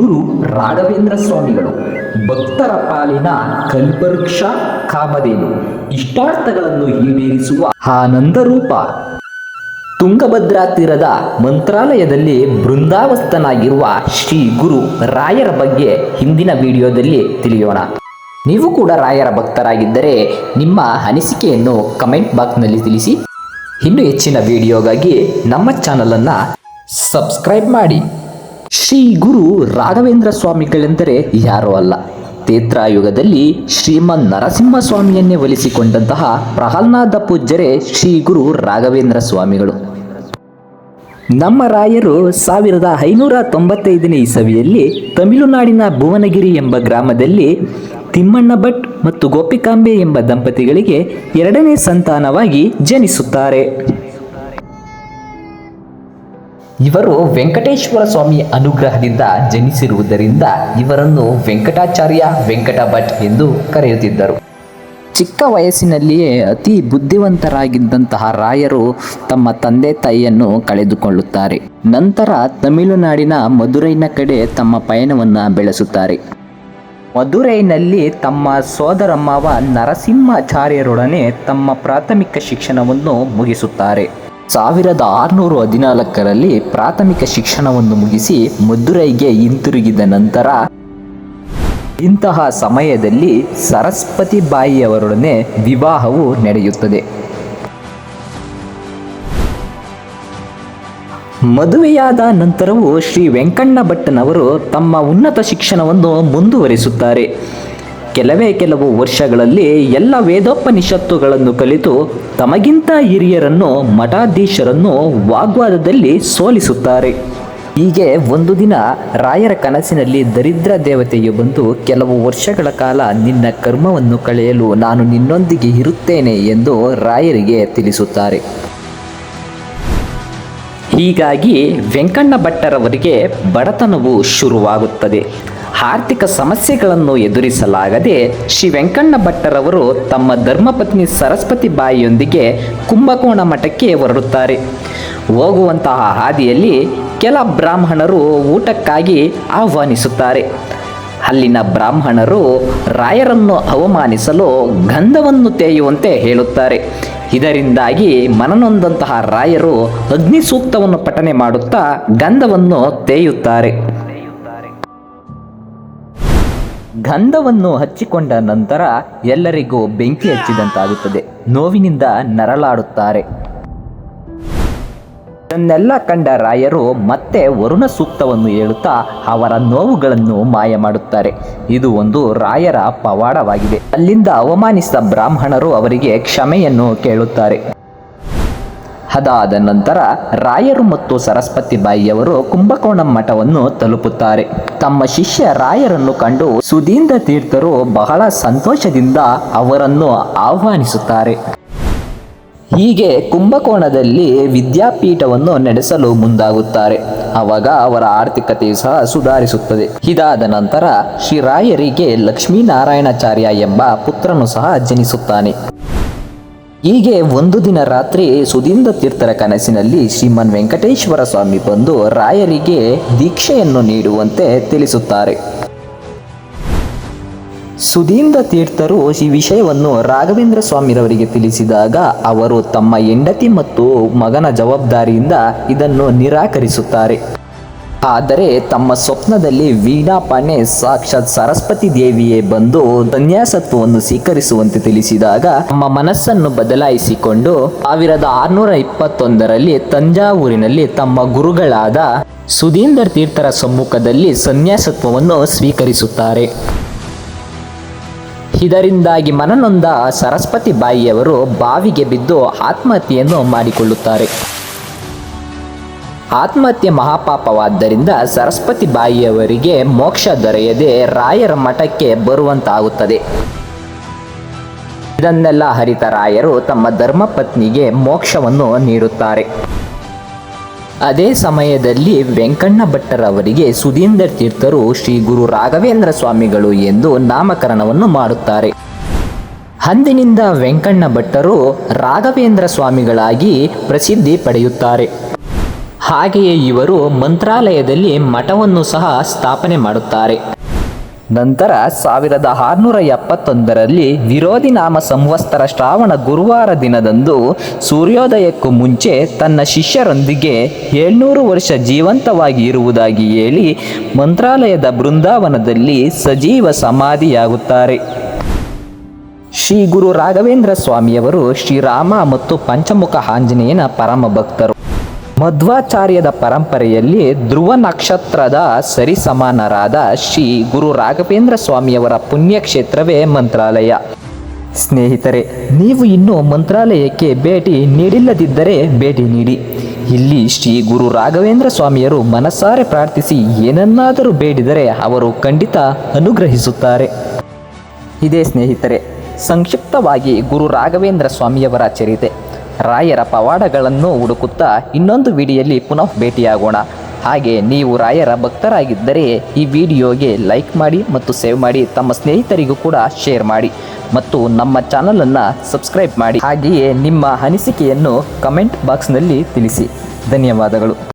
ಗುರು ರಾಘವೇಂದ್ರ ಸ್ವಾಮಿಗಳು, ಭಕ್ತರ ಪಾಲಿನ ಕಲ್ಪವೃಕ್ಷ ಕಾಮಧೇನು, ಇಷ್ಟಾರ್ಥಗಳನ್ನು ಈಡೇರಿಸುವ ಆನಂದ ರೂಪ. ತುಂಗಭದ್ರಾ ತೀರದ ಮಂತ್ರಾಲಯದಲ್ಲಿ ಬೃಂದಾವಸ್ತನಾಗಿರುವ ಶ್ರೀ ಗುರು ರಾಯರ ಬಗ್ಗೆ ಹಿಂದಿನ ವಿಡಿಯೋದಲ್ಲಿ ತಿಳಿಯೋಣ. ನೀವು ಕೂಡ ರಾಯರ ಭಕ್ತರಾಗಿದ್ದರೆ ನಿಮ್ಮ ಅನಿಸಿಕೆಯನ್ನು ಕಮೆಂಟ್ ಬಾಕ್ಸ್ನಲ್ಲಿ ತಿಳಿಸಿ. ಇನ್ನು ಹೆಚ್ಚಿನ ವಿಡಿಯೋಗಾಗಿ ನಮ್ಮ ಚಾನಲನ್ನು ಸಬ್ಸ್ಕ್ರೈಬ್ ಮಾಡಿ. ಶ್ರೀ ಗುರು ರಾಘವೇಂದ್ರ ಸ್ವಾಮಿಗಳೆಂದರೆ ಯಾರೂ ಅಲ್ಲ. ತೇತ್ರಾಯುಗದಲ್ಲಿ ಶ್ರೀಮನ್ ನರಸಿಂಹಸ್ವಾಮಿಯನ್ನೇ ಒಲಿಸಿಕೊಂಡಂತಹ ಪ್ರಹ್ಲಾದ ಪೂಜ್ಯರೇ ಶ್ರೀ ಗುರು ರಾಘವೇಂದ್ರ ಸ್ವಾಮಿಗಳು. ನಮ್ಮ ರಾಯರು ಸಾವಿರದ ಐನೂರ ತೊಂಬತ್ತೈದನೇ ಇಸವಿಯಲ್ಲಿ ತಮಿಳುನಾಡಿನ ಭುವನಗಿರಿ ಎಂಬ ಗ್ರಾಮದಲ್ಲಿ ತಿಮ್ಮಣ್ಣ ಭಟ್ ಮತ್ತು ಗೋಪಿಕಾಂಬೆ ಎಂಬ ದಂಪತಿಗಳಿಗೆ ಎರಡನೇ ಸಂತಾನವಾಗಿ ಜನಿಸುತ್ತಾರೆ. ಇವರು ವೆಂಕಟೇಶ್ವರ ಸ್ವಾಮಿ ಅನುಗ್ರಹದಿಂದ ಜನಿಸಿರುವುದರಿಂದ ಇವರನ್ನು ವೆಂಕಟಾಚಾರ್ಯ ವೆಂಕಟ ಭಟ್ ಎಂದು ಕರೆಯುತ್ತಿದ್ದರು. ಚಿಕ್ಕ ವಯಸ್ಸಿನಲ್ಲಿಯೇ ಅತಿ ಬುದ್ಧಿವಂತರಾಗಿದ್ದಂತಹ ರಾಯರು ತಮ್ಮ ತಂದೆ ತಾಯಿಯನ್ನು ಕಳೆದುಕೊಳ್ಳುತ್ತಾರೆ. ನಂತರ ತಮಿಳುನಾಡಿನ ಮಧುರೈನ ಕಡೆ ತಮ್ಮ ಪಯಣವನ್ನು ಬೆಳೆಸುತ್ತಾರೆ. ಮಧುರೈನಲ್ಲಿ ತಮ್ಮ ಸೋದರಮ್ಮವ ಮಾವ ನರಸಿಂಹಾಚಾರ್ಯರೊಡನೆ ತಮ್ಮ ಪ್ರಾಥಮಿಕ ಶಿಕ್ಷಣವನ್ನು ಮುಗಿಸುತ್ತಾರೆ. ಸಾವಿರದ ಆರುನೂರ ಹದಿನಾಲ್ಕರಲ್ಲಿ ಪ್ರಾಥಮಿಕ ಶಿಕ್ಷಣವನ್ನು ಮುಗಿಸಿ ಮದುರೈಗೆ ಹಿಂತಿರುಗಿದ ನಂತರ ಇಂತಹ ಸಮಯದಲ್ಲಿ ಸರಸ್ವತಿ ಬಾಯಿಯವರೊಡನೆ ವಿವಾಹವು ನಡೆಯುತ್ತದೆ. ಮದುವೆಯಾದ ನಂತರವೂ ಶ್ರೀ ವೆಂಕಣ್ಣ ಭಟ್ಟನವರು ತಮ್ಮ ಉನ್ನತ ಶಿಕ್ಷಣವನ್ನು ಮುಂದುವರಿಸುತ್ತಾರೆ. ಕೆಲವೇ ಕೆಲವು ವರ್ಷಗಳಲ್ಲಿ ಎಲ್ಲ ವೇದೋಪನಿಷತ್ತುಗಳನ್ನು ಕಲಿತು ತಮಗಿಂತ ಹಿರಿಯರನ್ನು, ಮಠಾಧೀಶರನ್ನು ವಾಗ್ವಾದದಲ್ಲಿ ಸೋಲಿಸುತ್ತಾರೆ. ಹೀಗೆ ಒಂದು ದಿನ ರಾಯರ ಕನಸಿನಲ್ಲಿ ದರಿದ್ರ ದೇವತೆಯು ಬಂದು ಕೆಲವು ವರ್ಷಗಳ ಕಾಲ ನಿನ್ನ ಕರ್ಮವನ್ನು ಕಳೆಯಲು ನಾನು ನಿನ್ನೊಂದಿಗೆ ಇರುತ್ತೇನೆ ಎಂದು ರಾಯರಿಗೆ ತಿಳಿಸುತ್ತಾರೆ. ಹೀಗಾಗಿ ವೆಂಕಣ್ಣ ಭಟ್ಟರವರಿಗೆ ಬಡತನವು ಶುರುವಾಗುತ್ತದೆ. ಆರ್ಥಿಕ ಸಮಸ್ಯೆಗಳನ್ನು ಎದುರಿಸಲಾಗದೆ ಶ್ರೀ ವೆಂಕಣ್ಣ ಭಟ್ಟರವರು ತಮ್ಮ ಧರ್ಮಪತ್ನಿ ಸರಸ್ವತಿ ಬಾಯಿಯೊಂದಿಗೆ ಕುಂಭಕೋಣ ಮಠಕ್ಕೆ ಹೊರಡುತ್ತಾರೆ. ಹೋಗುವಂತಹ ಹಾದಿಯಲ್ಲಿ ಕೆಲ ಬ್ರಾಹ್ಮಣರು ಊಟಕ್ಕಾಗಿ ಆಹ್ವಾನಿಸುತ್ತಾರೆ. ಅಲ್ಲಿನ ಬ್ರಾಹ್ಮಣರು ರಾಯರನ್ನು ಅವಮಾನಿಸಲು ಗಂಧವನ್ನು ತೇಯುವಂತೆ ಹೇಳುತ್ತಾರೆ. ಇದರಿಂದಾಗಿ ಮನನೊಂದಂತಹ ರಾಯರು ಅಗ್ನಿ ಸೂಕ್ತವನ್ನು ಪಠನೆ ಮಾಡುತ್ತಾ ಗಂಧವನ್ನು ತೇಯುತ್ತಾರೆ. ಗಂಧವನ್ನು ಹಚ್ಚಿಕೊಂಡ ನಂತರ ಎಲ್ಲರಿಗೂ ಬೆಂಕಿ ಹಚ್ಚಿದಂತಾಗುತ್ತದೆ. ನೋವಿನಿಂದ ನರಳಾಡುತ್ತಾರೆ. ಇದನ್ನೆಲ್ಲ ಕಂಡ ರಾಯರು ಮತ್ತೆ ವರುಣ ಸೂಕ್ತವನ್ನು ಹೇಳುತ್ತಾ ಅವರ ನೋವುಗಳನ್ನು ಮಾಯ ಮಾಡುತ್ತಾರೆ. ಇದು ಒಂದು ರಾಯರ ಪವಾಡವಾಗಿದೆ. ಅಲ್ಲಿಂದ ಅವಮಾನಿಸಿದ ಬ್ರಾಹ್ಮಣರು ಅವರಿಗೆ ಕ್ಷಮೆಯನ್ನು ಕೇಳುತ್ತಾರೆ. ಅದಾದ ನಂತರ ರಾಯರು ಮತ್ತು ಸರಸ್ವತಿ ಬಾಯಿಯವರು ಕುಂಭಕೋಣಂ ಮಠವನ್ನು ತಲುಪುತ್ತಾರೆ. ತಮ್ಮ ಶಿಷ್ಯ ರಾಯರನ್ನು ಕಂಡು ಸುಧೀಂದ್ರ ತೀರ್ಥರು ಬಹಳ ಸಂತೋಷದಿಂದ ಅವರನ್ನು ಆಹ್ವಾನಿಸುತ್ತಾರೆ. ಹೀಗೆ ಕುಂಭಕೋಣದಲ್ಲಿ ವಿದ್ಯಾಪೀಠವನ್ನು ನಡೆಸಲು ಮುಂದಾಗುತ್ತಾರೆ. ಆವಾಗ ಅವರ ಆರ್ಥಿಕತೆ ಸಹ ಸುಧಾರಿಸುತ್ತದೆ. ಇದಾದ ನಂತರ ಶ್ರೀ ರಾಯರಿಗೆ ಲಕ್ಷ್ಮೀನಾರಾಯಣಾಚಾರ್ಯ ಎಂಬ ಪುತ್ರನು ಸಹ ಜನಿಸುತ್ತಾನೆ. ಹೀಗೆ ಒಂದು ದಿನ ರಾತ್ರಿ ಸುಧೀಂದ್ರ ತೀರ್ಥರ ಕನಸಿನಲ್ಲಿ ಶ್ರೀಮನ್ ವೆಂಕಟೇಶ್ವರ ಸ್ವಾಮಿ ಬಂದು ರಾಯರಿಗೆ ದೀಕ್ಷೆಯನ್ನು ನೀಡುವಂತೆ ತಿಳಿಸುತ್ತಾರೆ. ಸುಧೀಂದ್ರ ತೀರ್ಥರು ಈ ವಿಷಯವನ್ನು ರಾಘವೇಂದ್ರ ಸ್ವಾಮಿರವರಿಗೆ ತಿಳಿಸಿದಾಗ ಅವರು ತಮ್ಮ ಹೆಂಡತಿ ಮತ್ತು ಮಗನ ಜವಾಬ್ದಾರಿಯಿಂದ ಇದನ್ನು ನಿರಾಕರಿಸುತ್ತಾರೆ. ಆದರೆ ತಮ್ಮ ಸ್ವಪ್ನದಲ್ಲಿ ವೀಣಾಪಾನೆ ಸಾಕ್ಷಾತ್ ಸರಸ್ವತಿ ದೇವಿಯೇ ಬಂದು ಸನ್ಯಾಸತ್ವವನ್ನು ಸ್ವೀಕರಿಸುವಂತೆ ತಿಳಿಸಿದಾಗ ತಮ್ಮ ಮನಸ್ಸನ್ನು ಬದಲಾಯಿಸಿಕೊಂಡು ಸಾವಿರದ ಆರುನೂರ ಇಪ್ಪತ್ತೊಂದರಲ್ಲಿ ತಂಜಾವೂರಿನಲ್ಲಿ ತಮ್ಮ ಗುರುಗಳಾದ ಸುಧೀಂದರ್ ತೀರ್ಥರ ಸಮ್ಮುಖದಲ್ಲಿ ಸನ್ಯಾಸತ್ವವನ್ನು ಸ್ವೀಕರಿಸುತ್ತಾರೆ. ಇದರಿಂದಾಗಿ ಮನನೊಂದ ಸರಸ್ವತಿ ಬಾಯಿಯವರು ಬಾವಿಗೆ ಬಿದ್ದು ಆತ್ಮಹತ್ಯೆಯನ್ನು ಮಾಡಿಕೊಳ್ಳುತ್ತಾರೆ. ಆತ್ಮಹತ್ಯೆ ಮಹಾಪಾಪವಾದ್ದರಿಂದ ಸರಸ್ವತಿ ಬಾಯಿಯವರಿಗೆ ಮೋಕ್ಷ ದೊರೆಯದೆ ರಾಯರ ಮಠಕ್ಕೆ ಬರುವಂತಾಗುತ್ತದೆ. ಇದನ್ನೆಲ್ಲ ಹರಿತ ರಾಯರು ತಮ್ಮ ಧರ್ಮಪತ್ನಿಗೆ ಮೋಕ್ಷವನ್ನು ನೀಡುತ್ತಾರೆ. ಅದೇ ಸಮಯದಲ್ಲಿ ವೆಂಕಣ್ಣ ಭಟ್ಟರವರಿಗೆ ಸುಧೀಂದರ್ ತೀರ್ಥರು ಶ್ರೀ ಗುರು ರಾಘವೇಂದ್ರ ಸ್ವಾಮಿಗಳು ಎಂದು ನಾಮಕರಣವನ್ನು ಮಾಡುತ್ತಾರೆ. ಅಂದಿನಿಂದ ವೆಂಕಣ್ಣ ಭಟ್ಟರು ರಾಘವೇಂದ್ರ ಸ್ವಾಮಿಗಳಾಗಿ ಪ್ರಸಿದ್ಧಿ ಪಡೆಯುತ್ತಾರೆ. ಹಾಗೆಯೇ ಇವರು ಮಂತ್ರಾಲಯದಲ್ಲಿ ಮಠವನ್ನು ಸಹ ಸ್ಥಾಪನೆ ಮಾಡುತ್ತಾರೆ. ನಂತರ ಸಾವಿರದ ಆರುನೂರ ಎಪ್ಪತ್ತೊಂದರಲ್ಲಿ ವಿರೋಧಿ ನಾಮ ಸಂವತ್ಸರ ಶ್ರಾವಣ ಗುರುವಾರ ದಿನದಂದು ಸೂರ್ಯೋದಯಕ್ಕೂ ಮುಂಚೆ ತನ್ನ ಶಿಷ್ಯರೊಂದಿಗೆ ಏಳ್ನೂರು ವರ್ಷ ಜೀವಂತವಾಗಿ ಇರುವುದಾಗಿ ಹೇಳಿ ಮಂತ್ರಾಲಯದ ಬೃಂದಾವನದಲ್ಲಿ ಸಜೀವ ಸಮಾಧಿಯಾಗುತ್ತಾರೆ. ಶ್ರೀ ಗುರು ರಾಘವೇಂದ್ರ ಸ್ವಾಮಿಯವರು ಶ್ರೀರಾಮ ಮತ್ತು ಪಂಚಮುಖ ಆಂಜನೇಯನ ಪರಮ ಭಕ್ತರು ಮಧ್ವಾಚಾರ್ಯದ ಪರಂಪರೆಯಲ್ಲಿ ಧ್ರುವ ನಕ್ಷತ್ರದ ಸರಿಸಮಾನರಾದ ಶ್ರೀ ಗುರು ರಾಘವೇಂದ್ರ ಸ್ವಾಮಿಯವರ ಪುಣ್ಯಕ್ಷೇತ್ರವೇ ಮಂತ್ರಾಲಯ. ಸ್ನೇಹಿತರೆ, ನೀವು ಇನ್ನೂ ಮಂತ್ರಾಲಯಕ್ಕೆ ಭೇಟಿ ನೀಡಿಲ್ಲದಿದ್ದರೆ ಭೇಟಿ ನೀಡಿ. ಇಲ್ಲಿ ಶ್ರೀ ಗುರು ರಾಘವೇಂದ್ರ ಸ್ವಾಮಿಯರು ಮನಸಾರೆ ಪ್ರಾರ್ಥಿಸಿ ಏನನ್ನಾದರೂ ಬೇಡಿದರೆ ಅವರು ಖಂಡಿತ ಅನುಗ್ರಹಿಸುತ್ತಾರೆ. ಇದೇ ಸ್ನೇಹಿತರೆ, ಸಂಕ್ಷಿಪ್ತವಾಗಿ ಗುರು ರಾಘವೇಂದ್ರ ಸ್ವಾಮಿಯವರ ಚರಿತೆ. ರಾಯರ ಪವಾಡಗಳನ್ನು ಹುಡುಕುತ್ತಾ ಇನ್ನೊಂದು ವಿಡಿಯೋಲಿ ಪುನಃ ಭೇಟಿಯಾಗೋಣ. ಹಾಗೆ ನೀವು ರಾಯರ ಭಕ್ತರಾಗಿದ್ದರೆ ಈ ವಿಡಿಯೋಗೆ ಲೈಕ್ ಮಾಡಿ ಮತ್ತು ಸೇವ್ ಮಾಡಿ ತಮ್ಮ ಸ್ನೇಹಿತರಿಗೂ ಕೂಡ ಶೇರ್ ಮಾಡಿ ಮತ್ತು ನಮ್ಮ ಚಾನಲನ್ನು ಸಬ್ಸ್ಕ್ರೈಬ್ ಮಾಡಿ. ಹಾಗೆಯೇ ನಿಮ್ಮ ಅನಿಸಿಕೆಯನ್ನು ಕಮೆಂಟ್ ಬಾಕ್ಸ್ನಲ್ಲಿ ತಿಳಿಸಿ. ಧನ್ಯವಾದಗಳು.